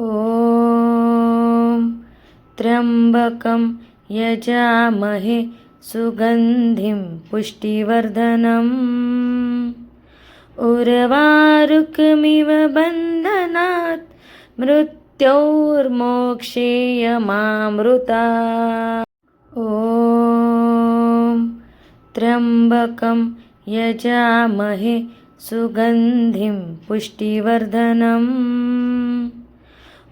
ॐ त्र्यम्बकं यजामहे सुगन्धिं पुष्टिवर्धनम्। उर्वारुकमिव बन्धनात् मृत्योर्मोक्षेयमामृता। ॐ त्र्यम्बकं यजामहे सुगन्धिं पुष्टिवर्धनम्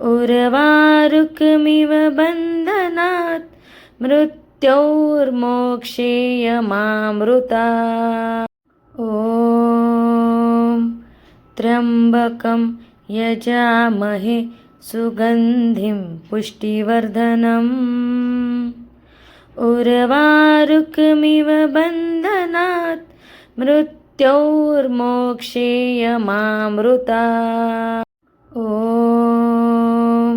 उर्वारुकमिव बन्धनात् मृत्योर्मोक्षेयमामृता। ॐ त्र्यम्बकं यजामहे सुगन्धिं पुष्टिवर्धनम्। उर्वारुकमिव बन्धनात् मृत्योर्मोक्षेयमामृता ॐ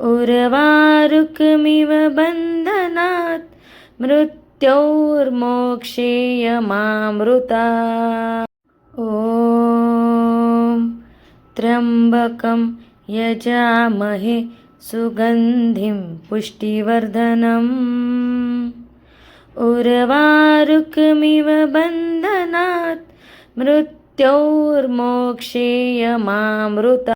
उर्वारुकमिव बन्धनात् मृत्योर्मोक्षेयमामृता। ॐ त्र्यम्बकं यजामहे सुगन्धिं पुष्टिवर्धनम्। उर्वारुकमिव बन्धनात् मृत्योर्मोक्षेयमामृता